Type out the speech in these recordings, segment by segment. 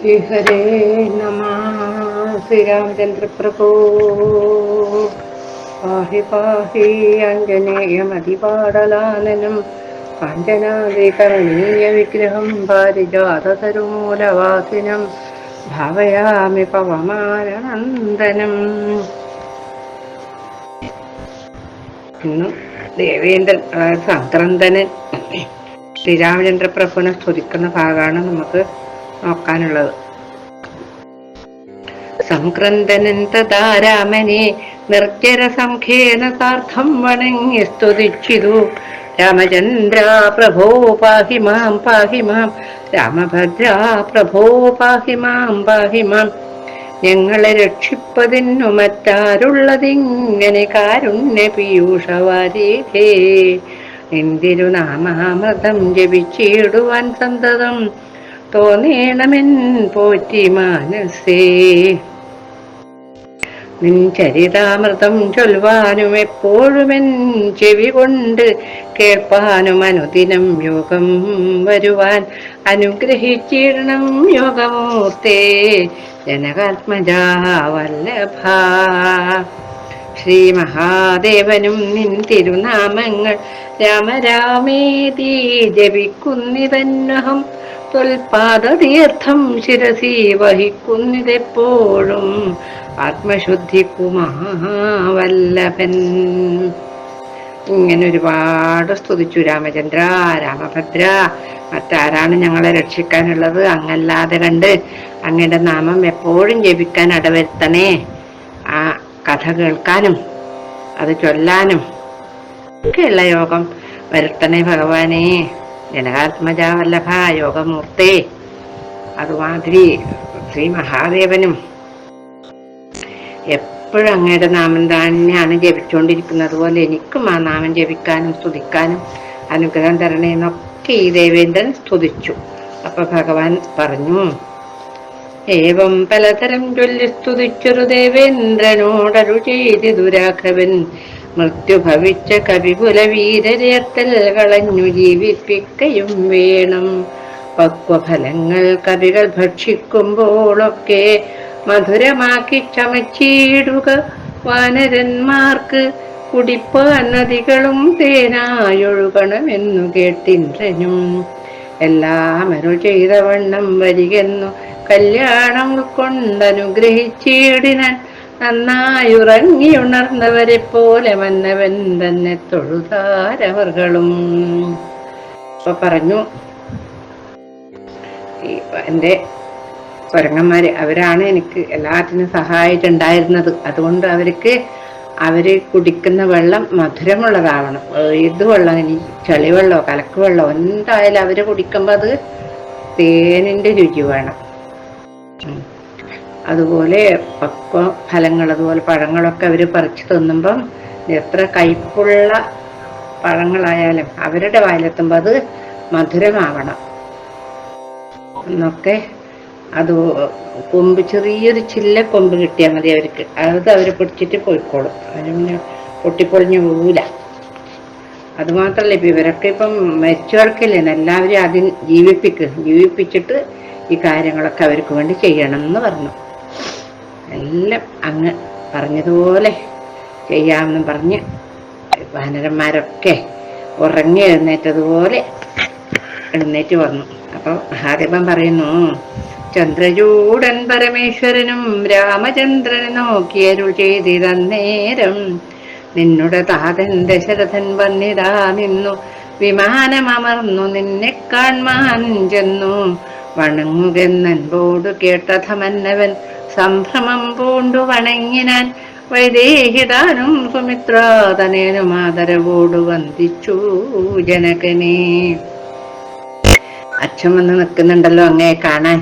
ശ്രീഹരേ നമ. ശ്രീരാമചന്ദ്രപ്രഭോ. പാഹി പാഹി അഞ്ജനേയമതിപാടലാനനം കാഞ്ചനാദികരണീയ വിഗ്രഹം പാരിജാതതരുമൂലവാസിനം. ഭാവയാമി പവമാനനന്ദനം ഇന്ന് ദേവേന്ദ്രൻ അതായത് സംക്രന്ദനൻ ശ്രീരാമചന്ദ്രപ്രഭുവിനെ സ്തുതിക്കുന്ന ഭാഗമാണ് നമുക്ക് നോക്കാനുള്ളത്. സംക്രന്ദനൻ തഥാ രാമനെ നിർജര സംഖ്യേന സാർത്ഥം വണങ്ങി സ്തുതിച്ചിതു. രാമചന്ദ്ര പ്രഭോ പാഹി മാം പാഹി മാം. രാമഭദ്ര പ്രഭോ പാഹി മാം പാഹി മാം. ഞങ്ങളെ രക്ഷിപ്പതിനു മറ്റാരുള്ളതിങ്ങനെ കാരുണ്യ പീയൂഷവാരീഹേ എന്തിരുനാമാമൃതം ജപിച്ചിടുവാൻ സന്തതം തോന്നേണമെൻ പോറ്റി മാനസേ. നിൻ ചരിതാമൃതം ചൊൽവാനും എപ്പോഴുമെൻ ചെവി കൊണ്ട് കേൾപ്പാനും അനുദിനം യോഗം വരുവാൻ അനുഗ്രഹിച്ചിടണം യോഗമൂർത്തേ. ജനകാത്മജാവല്ലഭ. ശ്രീ മഹാദേവനും നിൻ തിരുനാമങ്ങൾ രാമരാമേതി ജപിക്കുന്നിതന്നഹം. ത്വൽപാദതീർത്ഥം ശിരസി വഹിക്കുന്നിതെപ്പോഴും ആത്മശുദ്ധിക്കുമാവല്ലഭൻ ഇങ്ങനെ ഒരുപാട് സ്തുതിച്ചു രാമചന്ദ്ര രാമഭദ്ര. മറ്റാരാണ് ഞങ്ങളെ രക്ഷിക്കാനുള്ളത്? അങ്ങല്ലാതെ കണ്ട് അങ്ങയുടെ നാമം എപ്പോഴും ജപിക്കാൻ അടവരുത്തണേ. ആ കഥ കേൾക്കാനും അത് ചൊല്ലാനും ഒക്കെയുള്ള യോഗം വരുത്തണേ ഭഗവാനെ. ജനകാത്മജ യോഗമൂർത്തി അതുമാതിരി ശ്രീ മഹാദേവനും എപ്പോഴും അങ്ങയുടെ നാമം തന്നെയാണ് ജപിച്ചുകൊണ്ടിരിക്കുന്നത്. അതുപോലെ എനിക്കും ആ നാമം ജപിക്കാനും സ്തുതിക്കാനും അനുഗ്രഹം തരണേന്നൊക്കെ ഈ ദേവേന്ദ്രൻ സ്തുതിച്ചു. അപ്പൊ ഭഗവാൻ പറഞ്ഞു ഏവം പലതരം ചൊല്ലി സ്തുതിച്ചൊരു ദേവേന്ദ്രനോടരു ചെയ്തി രാഘവൻ. മൃത്യു ഭവിച്ച കവിപുല വീരരേത്തൽ കളഞ്ഞു ജീവിപ്പിക്കയും വേണം. പക്വഫലങ്ങൾ കവികൾ ഭക്ഷിക്കുമ്പോഴൊക്കെ മധുരമാക്കി ചമച്ചിടുക വാനരന്മാർക്ക് കുടിപ്പാൻ നദികളും തേനായൊഴുകണമെന്നു കേട്ടിന്ദ്രനും. എല്ലാം അരുൾ ചെയ്ത വണ്ണം വരികെന്നു കല്യാണം ഉൾക്കൊണ്ടനുഗ്രഹിച്ചിടിനാൻ നന്നായി ഉറങ്ങിയുണർന്നവരെ പോലെ വന്നവൻ തന്നെ തൊഴുതാരവർകളും ഇപ്പൊ പറഞ്ഞു എന്റെ എന്റെ സ്വരങ്ങന്മാര് അവരാണ് എനിക്ക് എല്ലാത്തിനും സഹായിച്ചിട്ടുണ്ടായിരുന്നത്. അതുകൊണ്ട് അവർക്ക് അവർ കുടിക്കുന്ന വെള്ളം മധുരമുള്ളതാവണം. ഏത് വെള്ളം ഇനി ചെളിവെള്ളമോ കലക്ക് വെള്ളമോ എന്തായാലും അവർ കുടിക്കുമ്പോൾ അത് തേനിന്റെ രുചി വേണം. അതുപോലെ പക്വ ഫലങ്ങൾ അതുപോലെ പഴങ്ങളൊക്കെ അവർ പറിച്ചു തിന്നുമ്പം എത്ര കയ്പുള്ള പഴങ്ങളായാലും അവരുടെ വായിലെത്തുമ്പോൾ അത് മധുരമാവണം. എന്നൊക്കെ അത് കൊമ്പ് ചെറിയൊരു ചില്ല കൊമ്പ് കിട്ടിയാൽ മതി അവർക്ക്. അത് അവർ പിടിച്ചിട്ട് പോയിക്കോളും. അതിന് പിന്നെ പൊട്ടിപ്പൊളിഞ്ഞ് പോവില്ല അതുമാത്രമല്ല ഇപ്പം ഇവരൊക്കെ ഇപ്പം മരിച്ചു കിടക്കില്ലേ എല്ലാവരും ആദ്യം ജീവിപ്പിക്കുക ജീവിപ്പിച്ചിട്ട് ഈ കാര്യങ്ങളൊക്കെ അവർക്ക് വേണ്ടി ചെയ്യണം എന്ന് പറഞ്ഞു. എല്ലാം അങ്ങ് പറഞ്ഞതുപോലെ ചെയ്യാമെന്നും പറഞ്ഞ് വാനരന്മാരൊക്കെ ഉറങ്ങി എഴുന്നേറ്റതുപോലെ എഴുന്നേറ്റ് വന്നു. അപ്പോൾ മഹാദേവൻ പറയുന്നു ചന്ദ്രചൂടൻ പരമേശ്വരനും രാമചന്ദ്രനെ നോക്കിയരുൾ ചെയ്തിതന്നേരം നിന്നുടെ താതൻ ദശരഥൻ വന്നിതാ നിന്നു. വിമാനമർന്നു നിന്നെ കാൺമാൻ ചെന്നു. വണങ്ങുകെന്നൻപോട് കേട്ടഥമന്നവൻ സംഭ്രമം പൂണ്ടു വണങ്ങിനാൻ വൈദേഹിതാനും സുമിത്രാതനേനും ആദരവോടു വന്ദിച്ചു ജനകനെ. അച്ഛൻ വന്ന് നിൽക്കുന്നുണ്ടല്ലോ അങ്ങേ കാണാൻ.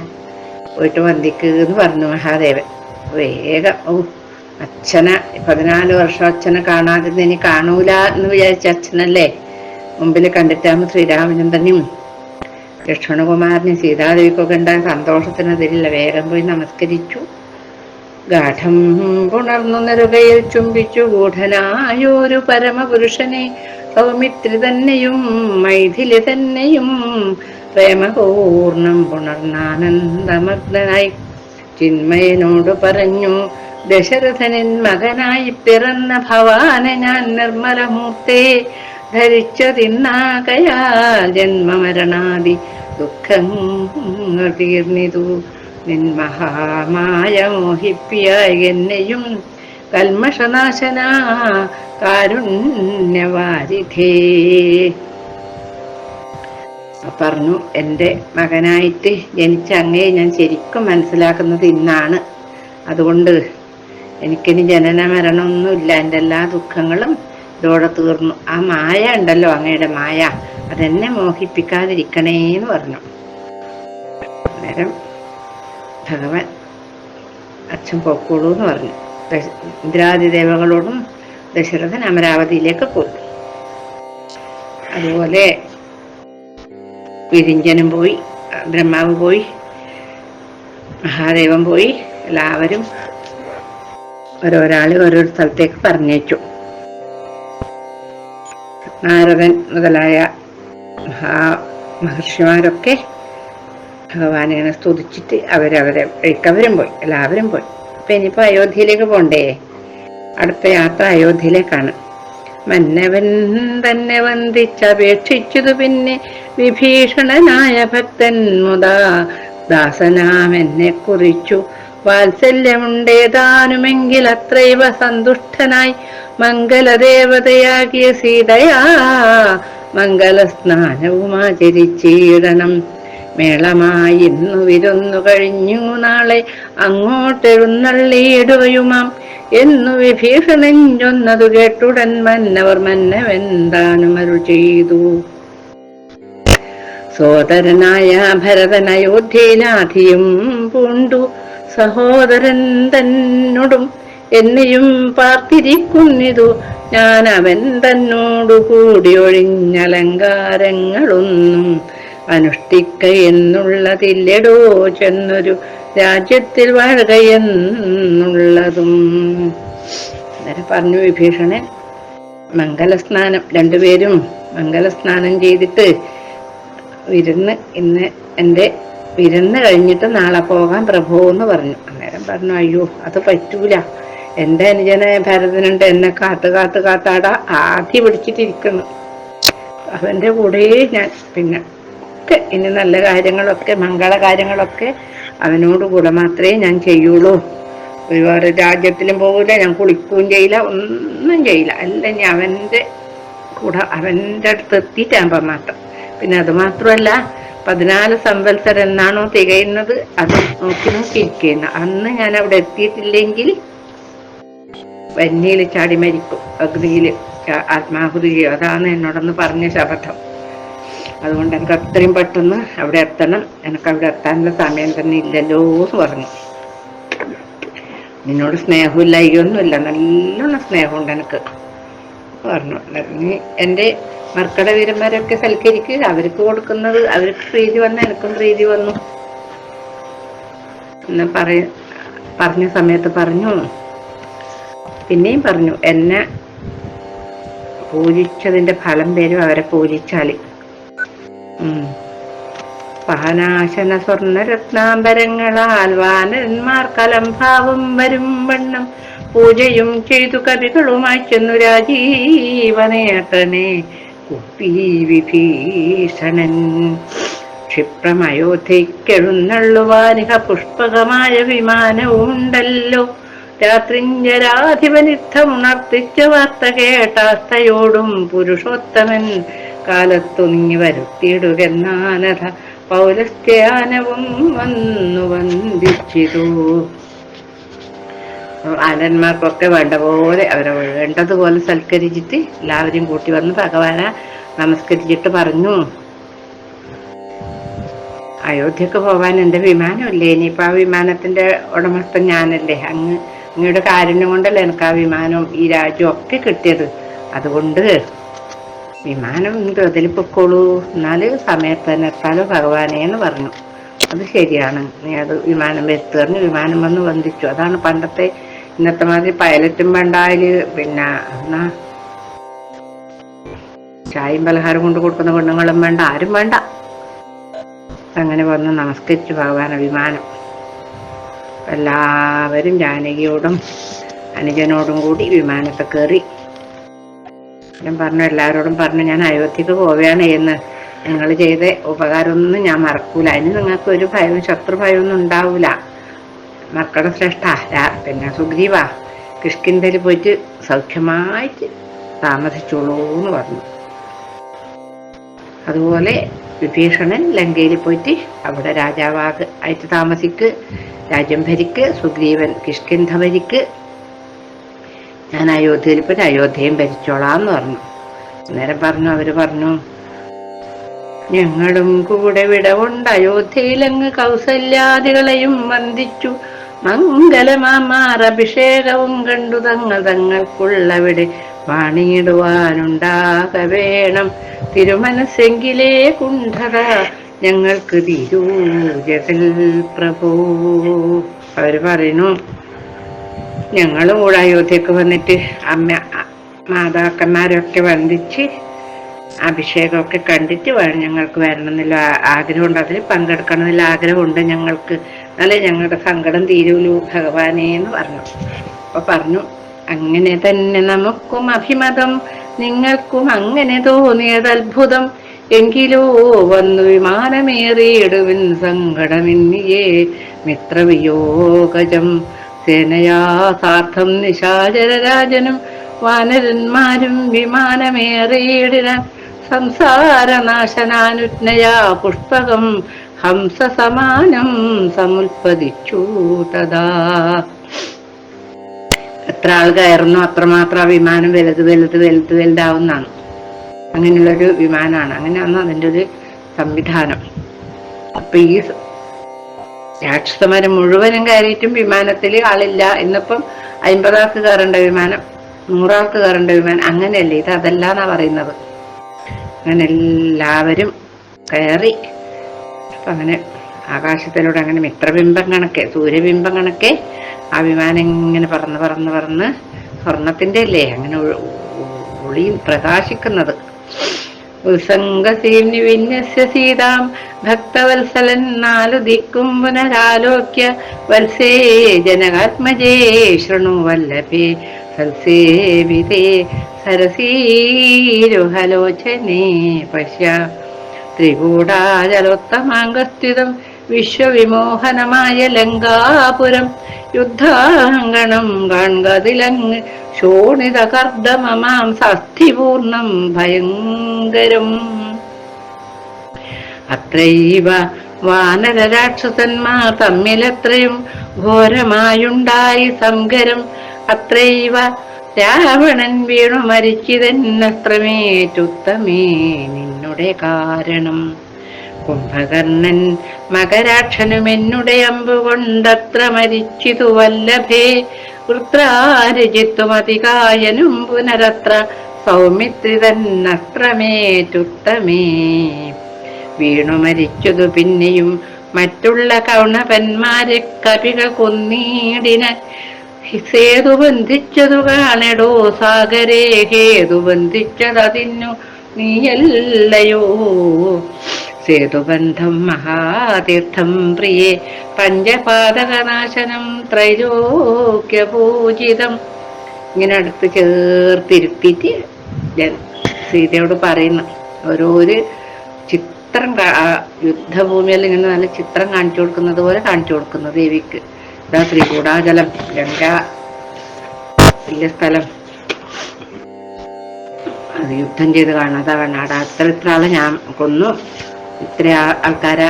പോയിട്ട് വന്ദിക്കുക എന്ന് പറഞ്ഞു മഹാദേവൻ വേഗം. ഓ അച്ഛനെ പതിനാല് വർഷം അച്ഛനെ കാണാതിരുന്ന് ഇനി കാണൂല എന്ന് വിചാരിച്ച അച്ഛനല്ലേ? മുമ്പിൽ കണ്ടിട്ടാകുമ്പോൾ ശ്രീരാമചന്ദ്രനും ലക്ഷ്മണകുമാരനും സീതാദേവിക്കൊക്കെ ഉണ്ടായ സന്തോഷത്തിനതിരില്ല വേഗം പോയി നമസ്കരിച്ചു. ഗാഠം പുണർന്നു നെറുകയിൽ ചുംബിച്ചു ഗൂഢനായൊരു പരമപുരുഷനെ സൗമിത്രി തന്നെയും മൈഥിലി തന്നെയും പ്രേമപൂർണം പുണർന്നാനന്ദമഗ്നായി ചിന്മയനോട് പറഞ്ഞു ദശരഥനിൻ മകനായി പിറന്ന ഭവാനെ ഞാൻ നിർമ്മലമൂർത്തേ ധരിച്ചതിന്നാകയാൽ ജന്മമരണാദി ദുഃഖം തീർന്നിതു. നിൻ മഹാമായ മോഹിപ്പിയായി എന്നെയും കൽമഷനാശന കാരുണ്യവാരിധേ. പറഞ്ഞു എന്റെ മകനായിട്ട് ജനിച്ച അങ്ങേ ഞാൻ ശരിക്കും മനസ്സിലാക്കുന്നത് ഇന്നാണ്. അതുകൊണ്ട് എനിക്കിനി ജനന മരണമൊന്നുമില്ല എന്റെ എല്ലാ ദുഃഖങ്ങളും ഇതോടെ തീർന്നു. ആ മായ ഉണ്ടല്ലോ അങ്ങയുടെ മായ. അതെന്നെ മോഹിപ്പിക്കാതിരിക്കണേ എന്ന് പറഞ്ഞു. അന്നേരം ഭഗവാൻ അച്ഛൻ പൊക്കോളൂ എന്ന് പറഞ്ഞു. ദശ- ഇന്ദ്രാദി ദേവകളോടും ദശരഥൻ അമരാവതിയിലേക്ക് പോയി. അതുപോലെ വിരിഞ്ചനും പോയി ബ്രഹ്മാവ് പോയി മഹാദേവൻ പോയി എല്ലാവരും ഓരോരാളെ ഓരോ സ്ഥലത്തേക്ക് പറഞ്ഞേച്ചു നാരദൻ മുതലായ മഹാ മഹർഷിമാരൊക്കെ ഭഗവാനെ ഇങ്ങനെ സ്തുതിച്ചിട്ട് അവരവരെ വഴിക്കവരും പോയി എല്ലാവരും പോയി. അപ്പൊ ഇനിയിപ്പോ അയോധ്യയിലേക്ക് പോണ്ടേ? അടുത്ത യാത്ര അയോധ്യയിലേക്കാണ്. മന്നവൻ തന്നെ വന്ദിച്ചപേക്ഷിച്ചതു പിന്നെ വിഭീഷണനായ ഭക്തൻ മുതാ ദാസനാം എന്നെ കുറിച്ചു. വാത്സല്യമുണ്ടേതാനുമെങ്കിൽ അത്രൈവ സന്തുഷ്ടനായി മംഗലദേവതയാകിയ സീതയാ മംഗലസ്നാനവും ആചരിച്ചിടണം മേളമായി ഇന്നു വിരുന്നു കഴിഞ്ഞു നാളെ അങ്ങോട്ടെഴുന്നള്ളിയിടുകയുമാം. എന്നു വിഭീഷണൻ ചൊന്നതു കേട്ടുടൻ മന്നവർ മന്നവെന്താനും അരുൾ ചെയ്തു. സോദരനായ ഭരതൻ അയോധ്യയിലാധിയും പൂണ്ടു. സഹോദരൻ തന്നോടും എന്നെയും പാർത്തിരിക്കുന്നിതു. ഞാൻ അവൻ തന്നോടു കൂടി ഒഴിഞ്ഞലങ്കാരങ്ങളൊന്നും അനുഷ്ഠിക്ക എന്നുള്ളതില്ലടോ ചെന്നൊരു രാജ്യത്തിൽ വാഴുക എന്നുള്ളതും അന്നേരം പറഞ്ഞു വിഭീഷണൻ. മംഗലസ്നാനം രണ്ടുപേരും മംഗലസ്നാനം ചെയ്തിട്ട് വിരുന്ന് ഇന്ന് എന്റെ വിരുന്ന് കഴിഞ്ഞിട്ട് നാളെ പോകാൻ പ്രഭു എന്ന് പറഞ്ഞു. അന്നേരം പറഞ്ഞു അയ്യോ അത് പറ്റൂല. എന്റെ അനുജന ഭരതനുണ്ട്. എന്നെ കാത്ത് കാത്ത് കാത്താടാ. ആദ്യം പിടിച്ചിട്ടിരിക്കുന്നു അവന്റെ കൂടെ ഞാൻ പിന്നെ ഒക്കെ ഇനി നല്ല കാര്യങ്ങളൊക്കെ മംഗള കാര്യങ്ങളൊക്കെ അവനോട് കൂടെ മാത്രമേ ഞാൻ ചെയ്യുള്ളൂ. ഒരുപാട് രാജ്യത്തിലും പോകില്ല ഞാൻ കുളിക്കുകയും ചെയ്യില്ല ഒന്നും ചെയ്യില്ല. അല്ല ഇനി അവന്റെ കൂടെ അവന്റെ അടുത്ത് എത്തിയിട്ടാകുമ്പോൾ മാത്രം. പിന്നെ അത് മാത്രമല്ല പതിനാല് സംവത്സരം എന്നാണോ തികയുന്നത് അത് നോക്കി നോക്കി ഇരിക്കുന്ന അന്ന് ഞാൻ അവിടെ എത്തിയിട്ടില്ലെങ്കിൽ വന്യയിൽ ചാടി മരിക്കും അഗ്നിയിൽ ആത്മാഹുതി അതാണ് എന്നോടൊന്ന് പറഞ്ഞ ശപഥം. അതുകൊണ്ട് എനിക്ക് അത്രയും പെട്ടെന്ന് അവിടെ എത്തണം. എനിക്ക് അവിടെ എത്താനുള്ള സമയം തന്നെ ഇല്ലല്ലോ എന്ന് പറഞ്ഞു. നിന്നോട് സ്നേഹമില്ലായികയൊന്നുമില്ല. നല്ലോണം സ്നേഹമുണ്ട് എനിക്ക്. പറഞ്ഞു. നീ എന്റെ മർക്കട വീരന്മാരൊക്കെ സൽക്കരിക്കുക അവർക്ക് കൊടുക്കുന്നത് അവർക്ക് പ്രീതി വന്ന എനിക്കും പ്രീതി വന്നു. എന്ന് പറയ പറഞ്ഞ സമയത്ത് പറഞ്ഞു. പിന്നെയും പറഞ്ഞു എന്നെ പൂജിച്ചതിന്റെ ഫലം പേരും അവരെ പൂജിച്ചാൽ. ഉം. സ്വർണ സ്വർണ രത്നാംബരങ്ങളാൽ വാനന്മാർ കലംഭാവം വരും വണ്ണം. പൂജയും ചെയ്തു കവികളുമായി ചെന്നു രാജീവനേട്ടനെ. കുപ്പി വിഭീഷണൻ. ക്ഷിപ്രമയോധ്യക്കെഴുന്നള്ളുവാനിക പുഷ്പകമായ വിമാനവുമുണ്ടല്ലോ രാത്രിഞ്ചരാധിപനിദ്ധമുണർത്തിച്ച വാർത്ത കേട്ടാസ്തയോടും പുരുഷോത്തമൻ. കാലത്തു നീ വരുത്തിയിടുകെന്നാനഥ പൗലസ്ത്യാനവും വന്നു വന്ദിച്ചിതു ആനന്മാർക്കൊക്കെ വേണ്ട പോലെ അവരെ വേണ്ടതുപോലെ സൽക്കരിച്ചിട്ട് എല്ലാവരെയും കൂട്ടി വന്ന് ഭഗവാനെ നമസ്കരിച്ചിട്ട് പറഞ്ഞു. അയോധ്യക്ക് പോവാൻ എന്റെ വിമാനമല്ലേ? ഇനിയിപ്പോൾ ആ വിമാനത്തിന്റെ ഉടമസ്ഥൻ ഞാനല്ലേ? അങ്ങ് അങ്ങയുടെ കാരുണ്യം കൊണ്ടല്ലേ എനിക്ക് ആ വിമാനവും ഈ രാജ്യവും ഒക്കെ കിട്ടിയത്? അതുകൊണ്ട് വിമാനം അതിൽ പൊക്കോളൂ എന്നാൽ സമയത്ത് തന്നെ എത്താലോ ഭഗവാനെ എന്ന് പറഞ്ഞു. അത് ശരിയാണ്. നീ അത് വിമാനം പറഞ്ഞു വിമാനം വന്ന് വന്ദിച്ചു. അതാണ് പണ്ടത്തെ ഇന്നത്തെ മാതിരി പൈലറ്റും വേണ്ടായാൽ പിന്നെ എന്നാ? ചായയും പലഹാരം കൊണ്ട് കൊടുക്കുന്ന പെണ്ണുങ്ങളും വേണ്ട ആരും വേണ്ട. അങ്ങനെ വന്ന് നമസ്കരിച്ചു ഭഗവാൻ വിമാനം. എല്ലാവരും ജാനകിയോടും അനുജനോടും കൂടി വിമാനത്തെ കയറി. ഞാൻ പറഞ്ഞു എല്ലാവരോടും പറഞ്ഞു ഞാൻ അയോധ്യക്ക് പോവുകയാണ് എന്ന്. നിങ്ങൾ ചെയ്ത ഉപകാരമൊന്നും ഞാൻ മറക്കൂല. അതിന് നിങ്ങൾക്ക് ഒരു ഭയവും ശത്രു ഭയമൊന്നും ഉണ്ടാവൂല. മക്കളുടെ ശ്രേഷ്ഠ. പിന്നെ സുഗ്രീവ കിഷ്കിന്തയിൽ പോയിട്ട് സൗഖ്യമായിട്ട് താമസിച്ചോളൂ എന്ന് പറഞ്ഞു. അതുപോലെ വിഭീഷണൻ ലങ്കയിൽ പോയിട്ട് അവിടെ രാജാവാക് ആയിട്ട് താമസിക്ക് രാജ്യം ഭരിക്ക് സുഗ്രീവൻ കിഷ്കിന്ധ ഭരിക്ക് ഞാൻ അയോധ്യയിൽ പിന്നെ അയോധ്യയും ഭരിച്ചോളാന്ന് പറഞ്ഞു. അന്നേരം പറഞ്ഞു അവർ പറഞ്ഞു ഞങ്ങളും കൂടെ വിടവുണ്ട്. അയോധ്യയിലങ്ങ് കൗസല്യാദികളെയും വന്ദിച്ചു. മംഗലമാമാർ അഭിഷേകവും കണ്ടു. തങ്ങൾ തങ്ങൾക്കുള്ളവിടെ പണിയിടുവാനുണ്ടാക വേണം. തിരുമനസ്സെങ്കിലേ കുണ്ഠത. ഞങ്ങൾക്ക് തിരൂജൽ പ്രഭു. അവർ പറയുന്നു ഞങ്ങളും കൂടെ അയോധ്യക്ക് വന്നിട്ട് അമ്മ മാതാക്കന്മാരൊക്കെ വന്ദിച്ച് അഭിഷേകമൊക്കെ കണ്ടിട്ട് വേണം ഞങ്ങൾക്ക് വരണമെന്നില്ല ആഗ്രഹമുണ്ട്. അതിൽ പങ്കെടുക്കണമെന്നില്ല ആഗ്രഹമുണ്ട് ഞങ്ങൾക്ക്. എന്നാലേ ഞങ്ങളുടെ സങ്കടം തീരൂലു ഭഗവാനേ എന്ന് പറഞ്ഞു. അപ്പൊ പറഞ്ഞു അങ്ങനെ തന്നെ നമുക്കും അഭിമതം നിങ്ങൾക്കും അങ്ങനെ തോന്നിയത് അത്ഭുതം. എങ്കിലോ വന്നു വിമാനമേറിയിടുവിൻ സങ്കടമിന്നിയേ മിത്രവിയോഗജം സേനയാ സാർത്ഥം നിശാചരരാജനും വാനരന്മാരും വിമാനമേറിയിടിനാൻ സംസാരനാശനാനുജ്ഞയാ പുഷ്പകം ഹംസസമാനം സമുൽപ്പതിച്ചു തഥാ. എത്ര ആൾ കയറുന്നു അത്രമാത്രം ആ വിമാനം വലുത് വലുത് വലുത് വലുതാവുന്നതാണ്. അങ്ങനെയുള്ളൊരു വിമാനമാണ് അങ്ങനെയാണ് അതിന്റെ ഒരു സംവിധാനം. അപ്പൊ ഈ രാക്ഷസന്മാരെ മുഴുവനും കയറിയിട്ടും വിമാനത്തിൽ ആളില്ല. ഇന്നിപ്പം അമ്പതാൾക്ക് കയറേണ്ട വിമാനം നൂറാൾക്ക് കയറേണ്ട വിമാനം അങ്ങനെയല്ലേ? ഇത് അതല്ല എന്നാ പറയുന്നത്. അങ്ങനെ എല്ലാവരും കയറി. അങ്ങനെ ആകാശത്തിലൂടെ അങ്ങനെ മിത്രബിംബം കണക്കെ സൂര്യബിംബം കണക്കെ ആ വിമാനം ഇങ്ങനെ പറന്ന് പറന്ന് പറന്ന് സ്വർണത്തിന്റെ അല്ലേ അങ്ങനെ ഒ- ഒ- പ്രകാശിക്കുന്നത്. ഉത്സംഗസീനി വിന്യസ്യ സീതാം ഭക്തവത്സലൻ നാലു ദിക്കും പുനരാലോക്യ. വത്സേ ജനകാത്മജേ ശൃണു വല്ലഭേ. സൽസേവിതേ സരസീരുഹലോചനേ പശ്യ. ത്രികൂടാചലോത്തമാംഗസ്ഥിതം വിശ്വവിമോഹനമായ ലങ്കാപുരം യുദ്ധാങ്കണം കാൺകതിലങ്ങ് ശോണിത കർദ്ദമമാം സസ്ഥിപൂർണം ഭയങ്കരം. അത്രൈവ വാനര രാക്ഷസന്മാർ തമ്മിലത്രയും ഘോരമായുണ്ടായി സംകരം അത്രൈവ രാവണൻ വീണു മരിച്ചിതന്നത്രമേറ്റുത്തമേ നിന്നുടെ കാരണം. കുംഭകർണൻ മകരാക്ഷനും എന്നുടെ അമ്പ് കൊണ്ടത്ര മരിച്ചിതു വല്ലഭേ വൃത്രാരജിത്വമതികായനും പുനരത്ര സൗമിത്രി തന്നസ്ത്രമേറ്റുത്തമേ വീണു മരിച്ചതു പിന്നെയും മറ്റുള്ള കൗണപന്മാരെ കവികൾ കൊന്നീടിന സേതു ബന്ധിച്ചതു കാണടോ സാഗരേ ഹേതു ബന്ധിച്ചതതിന്നു നീയല്ലയോ. സേതുബന്ധം മഹാതീർത്ഥം പ്രിയേ. പഞ്ചപാതകനാശനം ത്രൈലോക്യപൂജിതം. ഇങ്ങനെ അടുത്ത് ചേർത്തിരുത്തിയിട്ട് ഞാൻ സീതയോട് പറയുന്ന. ഓരോരു ചിത്രം യുദ്ധഭൂമിയിൽ ഇങ്ങനെ നല്ല ചിത്രം കാണിച്ചു കൊടുക്കുന്നത് പോലെ കാണിച്ചു കൊടുക്കുന്നു ദേവിക്ക്. ഇതാ ശ്രീകൂടാചലം. ഗംഗ വലിയ സ്ഥലം. അത് യുദ്ധം ചെയ്ത് കാണാതെ കാണാടാ അത്ര ഇത്ര ആളെ ഞാൻ കൊന്നു. ഇത്ര ആൾക്കാരെ.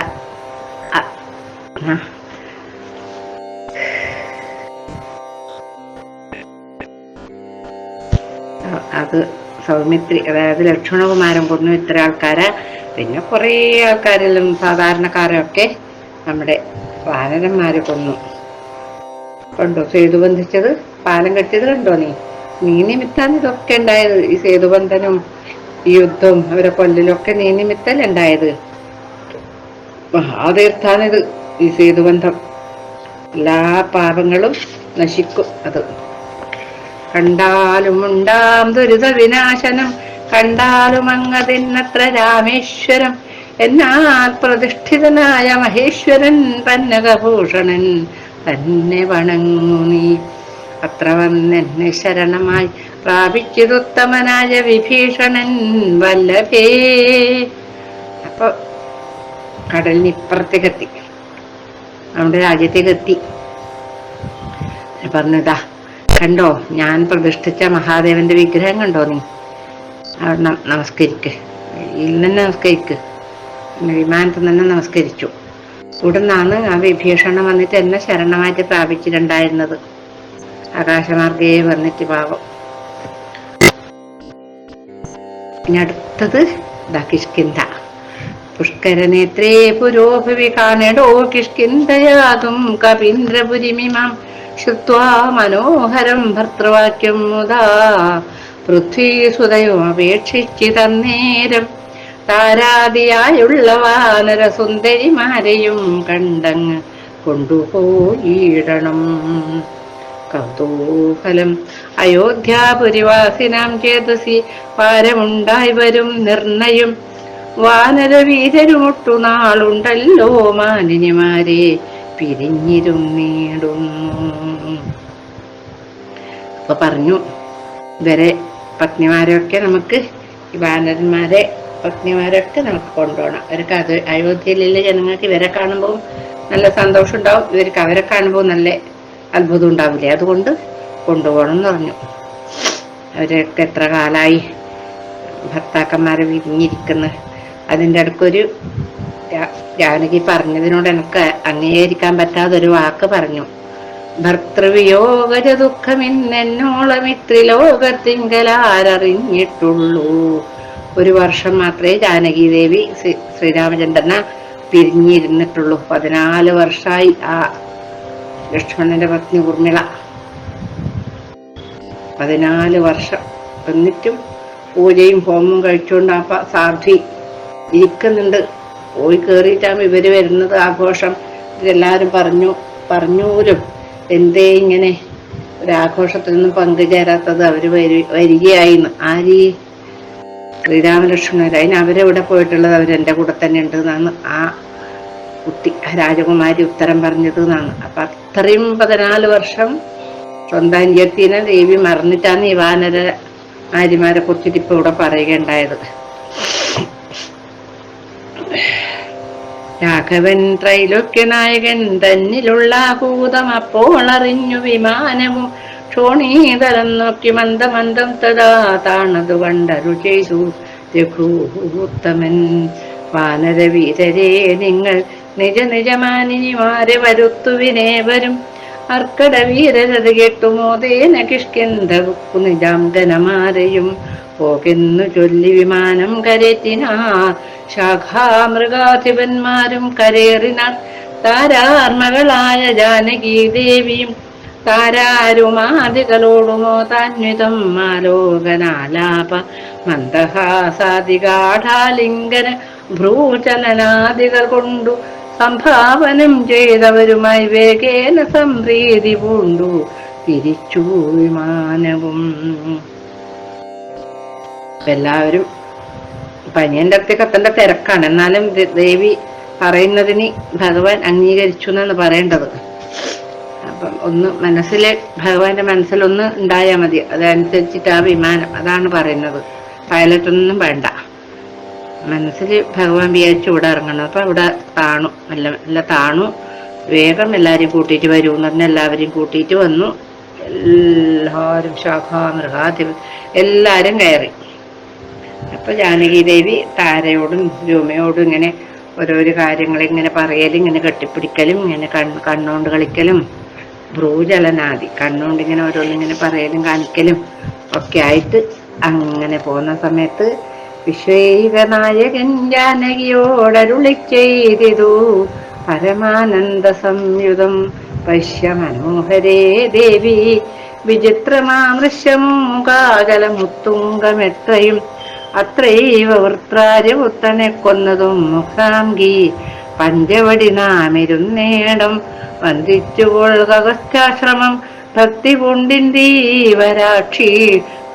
അത് സൗമിത്രി അതായത് ലക്ഷ്മണകുമാരൻ കൊന്നു ഇത്ര ആൾക്കാരെ പിന്നെ കുറേ ആൾക്കാരെല്ലാം സാധാരണക്കാരൊക്കെ നമ്മുടെ വാനരന്മാരെ കൊന്നു. കണ്ടോ? സേതുബന്ധിച്ചത് പാലം കെട്ടിയത് കണ്ടോ നീ? നീ നിമിത്താണ് ഇതൊക്കെ ഉണ്ടായത് ഈ സേതുബന്ധനും ഈ യുദ്ധവും അവരെ കൊല്ലിലൊക്കെ നീ നിമിത്തല്ലേ ഉണ്ടായത്? മഹാതീർത്ഥാണിത് ഈ സേതുബന്ധം. എല്ലാ പാപങ്ങളും നശിക്കും അത്. കണ്ടാലും ഉണ്ടാം ദുരിത വിനാശനം കണ്ടാലും അങ്ങതിന്നത്ര രാമേശ്വരം. എന്നാൽ പ്രതിഷ്ഠിതനായ മഹേശ്വരൻ പന്നകഭൂഷണൻ തന്നെ വണങ്ങു നീ. അത്ര വന്നെന്നെ ശരണമായി പ്രാപിച്ചതുത്തമനായ വിഭീഷണൻ വല്ലഭേ. അപ്പൊ കടലിന് ഇപ്പുറത്തേക്ക് എത്തി. നമ്മുടെ രാജ്യത്തേക്ക് എത്തി. പറഞ്ഞതാ കണ്ടോ ഞാൻ പ്രതിഷ്ഠിച്ച മഹാദേവന്റെ വിഗ്രഹം കണ്ടോ നീ? നമസ്കരിക്ക്. ഇതിൽ തന്നെ നമസ്കരിക്ക്. വിമാനത്തിൽ തന്നെ നമസ്കരിച്ചു. നിന്നാണ് ആ വിഭീഷണം വന്നിട്ട് എന്നെ ശരണമായിട്ട് പ്രാപിച്ചിട്ടുണ്ടായിരുന്നത്. ആകാശമാർഗേ വന്നിട്ട് പാവം. ഇനി അടുത്തത് ദാ പുഷ്കരനേത്രേ പുരോഭവി കാണടോ കിഷ്കിന്തയാതും കപീന്ദ്രപുരിമിമാം ശ്രുത്വാ മനോഹരം ഭർത്തൃവാക്യം മുതാ. പൃഥ്വീസുതയോ അപേക്ഷിച്ചിതന്നേരം താരാദിയായുള്ള വാനരസുന്ദരിമാരെയും കണ്ടങ്ങ് കൊണ്ടുപോയിടണം. കൗതൂഹലം അയോധ്യാപുരിവാസിനാം ചേതസി പാരമുണ്ടായി വരും നിർണയം വാനരവീരരുമൊട്ടു നാളുണ്ടല്ലോ മാലിന്യമാരെ. പിരിഞ്ഞിരുന്നീടുന്നു അപ്പൊ പറഞ്ഞു ഇവരെ പത്നിമാരെയൊക്കെ നമുക്ക് വാനരന്മാരെ പത്നിമാരൊക്കെ നമുക്ക് കൊണ്ടുപോകണം. അവർക്ക് അത് അയോധ്യയിലുള്ള ജനങ്ങൾക്ക് ഇവരെ കാണുമ്പോൾ നല്ല സന്തോഷം ഉണ്ടാവും ഇവർക്ക് അവരെ കാണുമ്പോൾ നല്ല അത്ഭുതം ഉണ്ടാവില്ലേ? അതുകൊണ്ട് കൊണ്ടുപോകണം എന്ന് പറഞ്ഞു. അവരൊക്കെ എത്ര കാലായി ഭർത്താക്കന്മാരെ വിരിഞ്ഞിരിക്കുന്നു. അതിന്റെ ഇടയ്ക്കൊരു ജാനകി പറഞ്ഞതിനോട് എനിക്ക് അംഗീകരിക്കാൻ പറ്റാതൊരു വാക്ക് പറഞ്ഞു. ഭർത്തൃവിയോഗജ ദുഃഖമിന്നെന്നോളം ഇത്രിലോകത്തിങ്കലാരറിഞ്ഞിട്ടുള്ളൂ ഒരു വർഷം മാത്രമേ ജാനകി ദേവി ശ്രീരാമചന്ദ്രനെ പിരിഞ്ഞിരുന്നിട്ടുള്ളൂ. പതിനാല് വർഷമായി ആ ലക്ഷ്മണന്റെ പത്നി ഉർമിള പതിനാല് വർഷം എന്നിട്ടും പൂജയും ഹോമവും കഴിച്ചുകൊണ്ട് ആ സാധ്വി ഇരിക്കുന്നുണ്ട്. പോയി കയറിയിട്ടാണ് ഇവർ വരുന്നത്. ആഘോഷം ഇതെല്ലാവരും പറഞ്ഞു. പറഞ്ഞൂരും. എന്തേ ഇങ്ങനെ ഒരാഘോഷത്തിൽ നിന്നും പങ്കുചേരാത്തത്? അവർ വരി വരികയായിന്ന്. ആരീ? ശ്രീരാമലക്ഷ്മണർ അതിന് അവരെവിടെ പോയിട്ടുള്ളത്? അവരെന്റെ കൂടെ തന്നെ ഉണ്ട് എന്നാണ് ആ കുട്ടി രാജകുമാരി ഉത്തരം പറഞ്ഞത് എന്നാണ്. അപ്പൊ അത്രയും പതിനാല് വർഷം സ്വന്തം അഞ്ചത്തിനെ ദേവി മറന്നിട്ടാണ് ഈ വാനര ആര്യമാരെ കുറിച്ചിട്ട് ഇപ്പൊ ഇവിടെ പറയുകയുണ്ടായത്. രാഘവൻ ത്രൈലോക്യ നായകൻ തന്നിലുള്ള ഭൂതം അപ്പോൾ അറിഞ്ഞു വിമാനവും ക്ഷോണീതരം നോക്കി മന്ദമന്ദം തഥാ താണതു കണ്ടരു ചെയ്തു. രഘൂത്തമൻ വാനരവീരരെ നിങ്ങൾ നിജ നിജമാനിനിമാരെ വരുത്തുവിനേവരും. അർക്കട വീരരത് കേട്ടുമോദേന കിഷ്കിന്തവക്കു നിജാംഗനമാരെയും പോകെന്നു ചൊല്ലി വിമാനം കരറ്റിനാർ ശാഖാമൃഗാധിപന്മാരും കരേറിനാർ താരാർമകളായ ജാനകി ദേവിയും താരാരുമാദികളോടുമോ താന്വിതം ആലോകനാലാപ. മന്ദഹാസാദികാഠാലിംഗന ഭ്രൂചലനാദികൾ കൊണ്ടു സംഭാവനം ചെയ്തവരുമായി വേഗേന സംപ്രീതി പൂണ്ടു. തിരിച്ചു വിമാനവും എല്ലാവരും പനിയന്റെ അടുത്തേക്ക് എത്തേണ്ട തിരക്കാണ്. എന്നാലും ദേവി പറയുന്നതിന് ഭഗവാൻ അംഗീകരിച്ചു എന്നാണ് പറയേണ്ടത്. അപ്പം ഒന്ന് മനസ്സിലെ ഭഗവാന്റെ മനസ്സിലൊന്ന് ഉണ്ടായാൽ മതി. അതനുസരിച്ചിട്ട് ആ വിമാനം അതാണ് പറയുന്നത്. പൈലറ്റൊന്നും വേണ്ട. മനസ്സിൽ ഭഗവാൻ വിചാരിച്ചു ഇവിടെ ഇറങ്ങണം. അപ്പൊ ഇവിടെ താണു. നല്ല നല്ല താണു. വേഗം എല്ലാവരെയും കൂട്ടിയിട്ട് വരൂ എന്ന് പറഞ്ഞ എല്ലാവരെയും കൂട്ടിയിട്ട് വന്നു. എല്ലാവരും ശാഖ മൃഗാധി എല്ലാവരും കയറി. അപ്പൊ ജാനകി ദേവി താരയോടും രൂമയോടും ഇങ്ങനെ ഓരോരോ കാര്യങ്ങൾ ഇങ്ങനെ പറയലും ഇങ്ങനെ കെട്ടിപ്പിടിക്കലും ഇങ്ങനെ കണ്ണ് കണ്ണുകൊണ്ട് കളിക്കലും ഭ്രൂജലനാദി കണ്ണുകൊണ്ട് ഇങ്ങനെ ഓരോന്നിങ്ങനെ പറയലും കാണിക്കലും ഒക്കെ ആയിട്ട് അങ്ങനെ പോകുന്ന സമയത്ത് വിശ്വൈകനായകൻ ജാനകിയോടരുളി ചെയ്തിതു. പരമാനന്ദ സംയുതം പശ്യ മനോഹരേ ദേവി വിചിത്രമാമൃശ്യമുഖാകലമുത്തുങ്കമെത്രയും അത്രൈവ വൃത്രാര്യപുത്രനെ കൊന്നതും മുഖാംഗി. പഞ്ചവടി നാമിരുന്നേടം വന്ദിച്ചുകൊള്ളുകശ്ചാശ്രമം ഭക്തി പൂണ്ടിന്തീവരാക്ഷി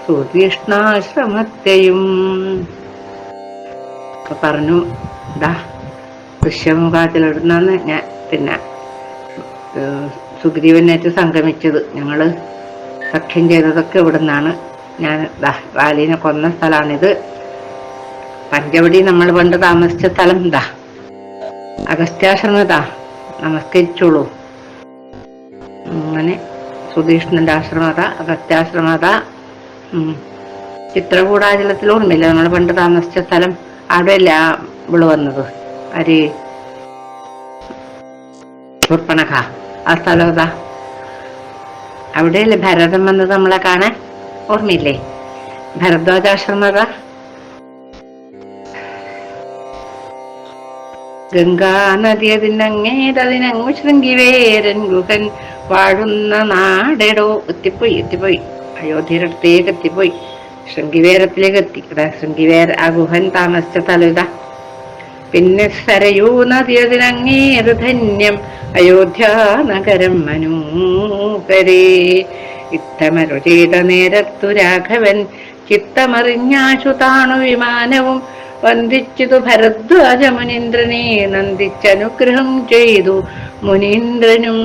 സുതീഷ്ണാശ്രമത്തെയും. അപ്പൊ പറഞ്ഞു ദാ ദൃശ്യമുഖാത്തിലിടുന്നാന്ന് ഞാൻ പിന്നെ സുഗ്രീവനായിട്ട് സംഗമിച്ചത്. ഞങ്ങൾ സഖ്യം ചെയ്തതൊക്കെ ഇവിടെ നിന്നാണ് ഞാൻ വാലിനെ കൊന്ന സ്ഥലമാണിത് പഞ്ചവടി നമ്മൾ പണ്ട് താമസിച്ച സ്ഥലം ഇതാ അഗസ്ത്യാശ്രമതാ നമസ്കരിച്ചോളൂ. അങ്ങനെ സുധീഷ്ണന്റെ ആശ്രമത അഗസ്ത്യാശ്രമത ചിത്രകൂടാചലത്തിലൊന്നുമില്ല നമ്മൾ പണ്ട് താമസിച്ച സ്ഥലം അവിടെയല്ല ഇവൾ വന്നത്. അരി ആ സ്ഥലം അതാ. അവിടെയല്ലേ ഭരതം വന്നത് നമ്മളെ കാണാൻ? ഓർമ്മയില്ലേ? ഭരദ്വാജാശ്രമത ഗംഗാ നദി അതിനങ്ങേതതിനങ്ങു ശൃംഗിവേരൻ ഗുഹൻ വാഴുന്ന നാടെടോ. എത്തിപ്പോയി എത്തിപ്പോയി. അയോധ്യയുടെ അടുത്തേക്ക് എത്തിപ്പോയി. ശൃംഗിവേരത്തിലേക്ക് എത്തി. അതാ ശൃംഗിവേര ആ ഗുഹൻ താമസിച്ച തലുത പിന്നെ സരയൂ നദി അതിനങ്ങേത് ധന്യം. അയോധ്യ നഗരം മനൂകരേ ഇത്തമരു ചെയ്ത നേരത്തു രാഘവൻ ചിത്തമറിഞ്ഞാശു താണു വിമാനവും വന്ദിച്ചതു ഭരദ്വാജ മുനീന്ദ്രനെ നന്ദിച്ചനുഗ്രഹം ചെയ്തു മുനീന്ദ്രനും.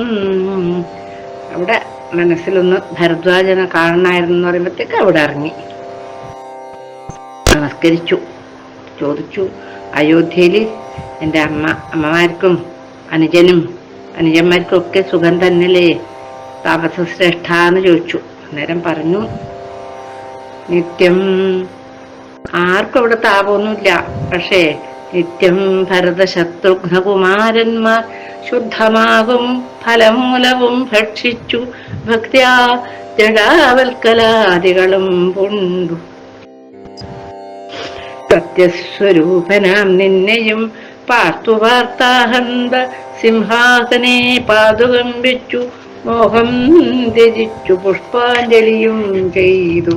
അവിടെ മനസ്സിലൊന്ന് ഭരദ്വാജനെ കാണണമായിരുന്നു എന്ന് പറയുമ്പോഴത്തേക്ക് അവിടെ ഇറങ്ങി. നമസ്കരിച്ചു. ചോദിച്ചു അയോധ്യയിൽ എന്റെ അമ്മ അമ്മമാർക്കും അനുജനും അനുജന്മാർക്കും ഒക്കെ സുഖം തന്നെയല്ലേ താപസശ്രേഷ്ഠാന്ന് ചോദിച്ചു. അന്നേരം പറഞ്ഞു നിത്യം ആർക്കും അവിടെ താപമൊന്നുമില്ല. പക്ഷേ നിത്യം ഭരത ശത്രുഘ്നകുമാരന്മാർ ശുദ്ധമാകും ഫലമൂലവും ഭക്ഷിച്ചു. ഭക്തിയാ ജടാവൽക്കലാദികളും പുണ്ടു. സത്യസ്വരൂപനാം നിന്നെയും പാർത്തു വാർത്താഹന്ത സിംഹാസനെ പാതുകം വെച്ചു മോഹം ത്യജിച്ചു പുഷ്പാഞ്ജലിയും ചെയ്തു.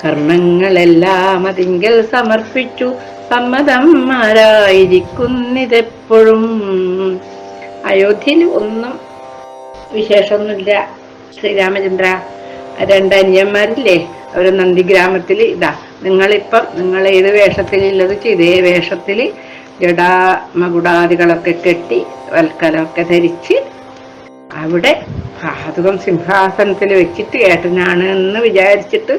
കർമ്മങ്ങളെല്ലാം അതിങ്കൽ സമർപ്പിച്ചു. സമ്മതന്മാരായിരിക്കുന്നിതെപ്പോഴും അയോധ്യയിൽ ഒന്നും വിശേഷമൊന്നുമില്ല. ശ്രീരാമചന്ദ്ര രണ്ട് അനിയന്മാരില്ലേ? നന്ദി ഗ്രാമത്തിൽ ഇതാ നിങ്ങളിപ്പം നിങ്ങൾ ഏത് വേഷത്തിലുള്ളത് ഇതേ വേഷത്തിൽ ജടാമകുടാദികളൊക്കെ കെട്ടി വൽക്കലമൊക്കെ ധരിച്ച് അവിടെ പാതുകം സിംഹാസനത്തിൽ വെച്ചിട്ട് ഏട്ടനാണ് എന്ന് വിചാരിച്ചിട്ട്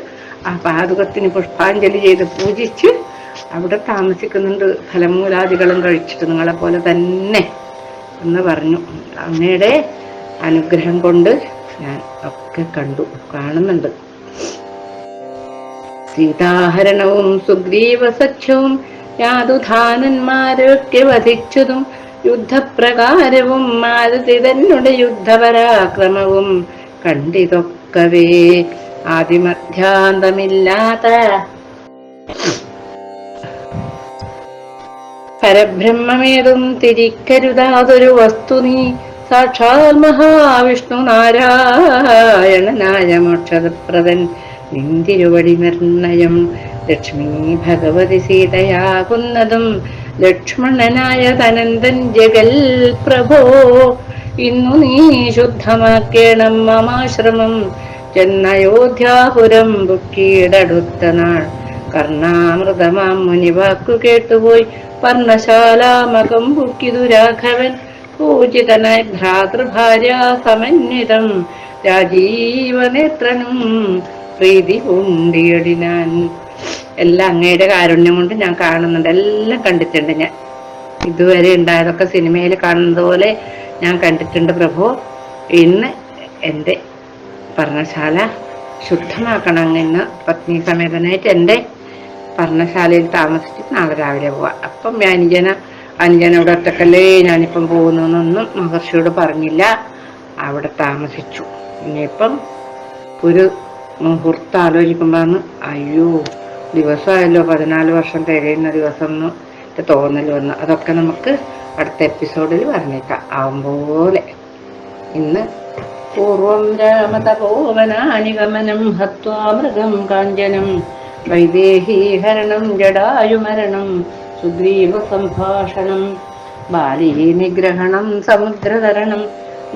ആ പാതുകത്തിന് പുഷ്പാഞ്ജലി ചെയ്ത് പൂജിച്ച് അവിടെ താമസിക്കുന്നുണ്ട്. ഫലമൂലാദികളും കഴിച്ചിട്ട് നിങ്ങളെ പോലെ തന്നെ എന്ന് പറഞ്ഞു. അങ്ങയുടെ അനുഗ്രഹം കൊണ്ട് ഞാൻ ഒക്കെ കണ്ടു കാണുന്നുണ്ട്. സീതാഹരണവും സുഗ്രീവ സഖ്യവും യാതുധാനന്മാരൊക്കെ വധിച്ചതും യുദ്ധപ്രകാരവും മാരുതി തന്നെ യുദ്ധപരാക്രമവും കണ്ടിതൊക്കവേ. ആദിമധ്യാന്തമില്ലാത്ത പരബ്രഹ്മമേതും തിരിക്കരുതാതൊരു വസ്തു നീ സാക്ഷാൽ മഹാവിഷ്ണു നാരായണനായ മോക്ഷപ്രദൻ നിന്തിരുവടി നിർണയം ലക്ഷ്മി ഭഗവതി സീതയാകുന്നതും ലക്ഷ്മണനായ തനന്തൻ ജഗൽ പ്രഭോ. ഇന്നു നീ ശുദ്ധമാക്കേണം മമാശ്രമം. ചെന്നയോധ്യാപുരം ബുക്കീടടുത്ത നാൾ. കർണാമൃതമാം മുനിവാക്കു കേട്ടുപോയി. പർണശാലാമകം ബുക്കിതു രാഘവൻ. പൂജിതനായി ഭ്രാതൃഭാര്യ സമന്വിതം. രാജീവനേത്രനും പ്രീതി പൂണ്ടിയടിനാൻ. എല്ലാം അങ്ങയുടെ കാരുണ്യം കൊണ്ട് ഞാൻ കാണുന്നുണ്ട്. എല്ലാം കണ്ടിട്ടുണ്ട് ഞാൻ. ഇതുവരെ ഉണ്ടായതൊക്കെ സിനിമയിൽ കാണുന്നത് പോലെ ഞാൻ കണ്ടിട്ടുണ്ട് പ്രഭു. ഇന്ന് എന്റെ പർണശാല ശുദ്ധമാക്കണം അങ്ങ് പത്നി സമേതനായിട്ട് എന്റെ പർണശാലയിൽ താമസിച്ച് നാളെ രാവിലെ പോവാം. അപ്പം അനുജന അനുജനോട് ഒറ്റക്കല്ലേ? ഞാനിപ്പം പോകുന്നൊന്നും മഹർഷിയോട് പറഞ്ഞില്ല. അവിടെ താമസിച്ചു. ഇനിയിപ്പം ഒരു മുഹൂർത്തം ആലോചിക്കുമ്പോഴാണ് അയ്യോ ദിവസമായല്ലോ പതിനാല് വർഷം തികയുന്ന ദിവസം എന്ന് തോന്നൽ വന്നു. അതൊക്കെ നമുക്ക് അടുത്ത എപ്പിസോഡിൽ പറഞ്ഞേക്കാം. ആവുമ്പോലെ. ഇന്ന് പൂർവം രാമതപോവനാനിഗമനം ഹത്വാമൃഗം കാഞ്ചനം വൈദേഹീഹരണം ജടായുമരണം സുഗ്രീവ സംഭാഷണം ബാലീ നിഗ്രഹണം സമുദ്രതരണം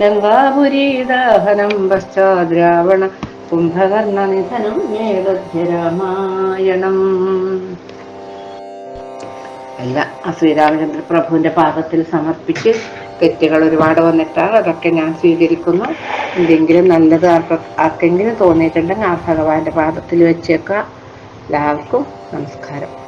ലങ്കാപുരീദാഹനം പശ്ചാദ്രാവണ കുംഭകർണനിധനം രാമായണം. അല്ല ആ ശ്രീരാമചന്ദ്ര പ്രഭുവിന്റെ പാദത്തിൽ സമർപ്പിച്ച് തെറ്റുകൾ ഒരുപാട് വന്നിട്ടാണ് അതൊക്കെ ഞാൻ സ്വീകരിക്കുന്നു. എന്തെങ്കിലും നല്ലത് ആർക്ക് ആർക്കെങ്കിലും തോന്നിയിട്ടുണ്ടെങ്കിൽ ആ ഭഗവാന്റെ പാദത്തിൽ വെച്ചേക്കാം എല്ലാവർക്കും നമസ്കാരം.